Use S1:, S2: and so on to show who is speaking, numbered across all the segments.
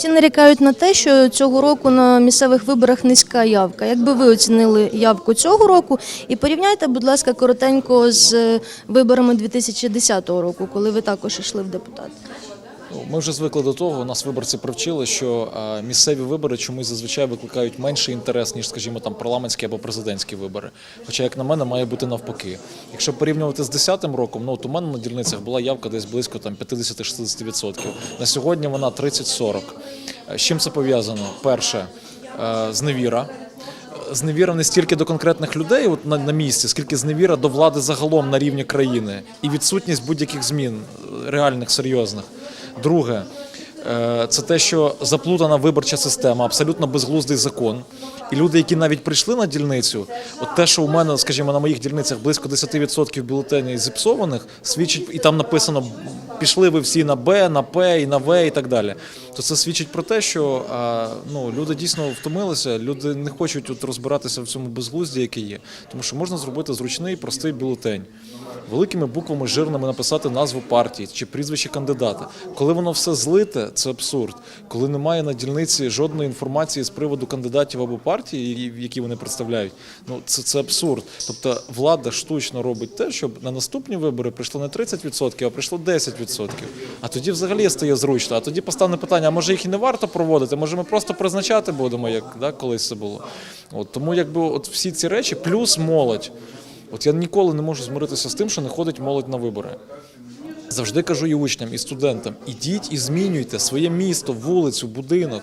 S1: Всі нарікають на те, що цього року на місцевих виборах низька явка. Якби ви оцінили явку цього року і порівняйте, будь ласка, коротенько з е, виборами 2010 року, коли ви також йшли в депутати.
S2: Ми вже звикли до того, нас виборці привчили, що е, місцеві вибори чомусь зазвичай викликають менший інтерес, ніж, скажімо, там парламентські або президентські вибори. Хоча, як на мене, має бути навпаки. Якщо порівнювати з 2010 роком, ну от у мене на дільницях була явка десь близько там 50-60%. На сьогодні вона 30-40%. Е, З чим це пов'язано? Перше, е, зневіра. Зневіра не стільки до конкретних людей от на, на місці, скільки зневіра до влади загалом на рівні країни і відсутність будь-яких змін реальних, серйозних. Друге, е, це те, що заплутана виборча система, абсолютно безглуздий закон. І люди, які навіть прийшли на дільницю, от те, що у мене, скажімо, на моїх дільницях близько 10% бюлетенів зіпсованих, свідчить, і там написано пішли ви всі на Б, на П і на В і так далі. То це свідчить про те, що ну, люди дійсно втомилися, люди не хочуть от розбиратися в цьому безглузді, яке є. Тому що можна зробити зручний, простий бюлетень. Великими буквами жирними написати назву партії чи прізвище кандидата. Коли воно все злите, це абсурд. Коли немає на дільниці жодної інформації з приводу кандидатів або партії, які вони представляють, ну це, це абсурд. Тобто влада штучно робить те, щоб на наступні вибори прийшло не 30%, а прийшло 10%. А тоді взагалі стає зручно. А тоді постане питання: а може їх і не варто проводити? Може, ми просто призначати будемо, як да, колись це було. От тому, якби от всі ці речі, плюс молодь. От я ніколи не можу змиритися з тим, що не ходить молодь на вибори. Завжди кажу і учням, і студентам: ідіть і змінюйте своє місто, вулицю, будинок.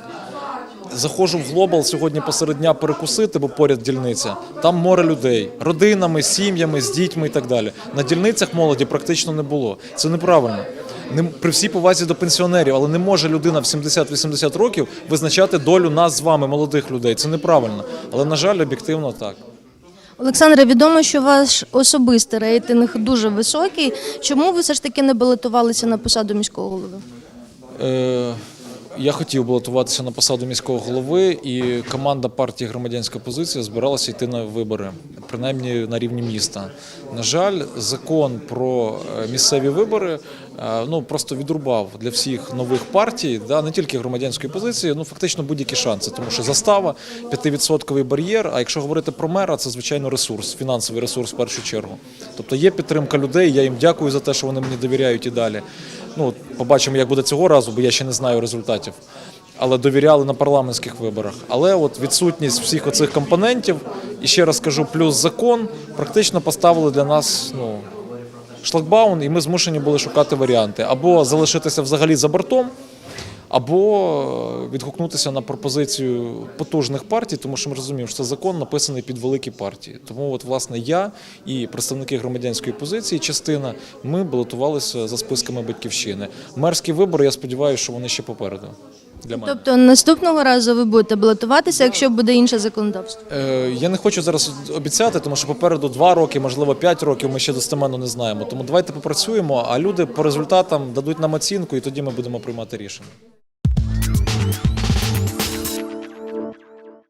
S2: Заходжу в глобал сьогодні посеред дня перекусити, бо поряд дільниця. Там море людей, родинами, сім'ями, з дітьми і так далі. На дільницях молоді практично не було. Це неправильно. Не при всій повазі до пенсіонерів, але не може людина в 70-80 років визначати долю нас з вами, молодих людей. Це неправильно. Але на жаль, об'єктивно так.
S1: Олександре, відомо, що ваш особистий рейтинг дуже високий. Чому ви все ж таки не балотувалися на посаду міського голови?
S2: Е, я хотів балотуватися на посаду міського голови, і команда партії Громадянська позиція збиралася йти на вибори, принаймні на рівні міста. На жаль, закон про е, місцеві вибори е, ну просто відрубав для всіх нових партій, да, не тільки громадянської позиції, ну фактично будь-які шанси, тому що застава 5% бар'єр. А якщо говорити про мера, це звичайно ресурс, фінансовий ресурс в першу чергу. Тобто є підтримка людей. Я їм дякую за те, що вони мені довіряють і далі. Ну, побачимо, як буде цього разу, бо я ще не знаю результатів. Але довіряли на парламентських виборах. Але от відсутність всіх оцих компонентів, і ще раз кажу, плюс закон практично поставили для нас ну, шлагбаун, і ми змушені були шукати варіанти або залишитися взагалі за бортом, або е, відгукнутися на пропозицію потужних партій, тому що ми розуміємо, що це закон написаний під великі партії. Тому, от, власне, я і представники громадянської позиції, частина, ми балотувалися за списками батьківщини. Мерські вибори, я сподіваюся, що вони ще попереду. Для мене.
S1: Тобто наступного разу ви будете балотуватися, якщо буде інше законодавство.
S2: Е, Я не хочу зараз обіцяти, тому що попереду два роки, можливо, п'ять років. Ми ще достеменно не знаємо. Тому давайте попрацюємо, а люди по результатам дадуть нам оцінку, і тоді ми будемо приймати рішення.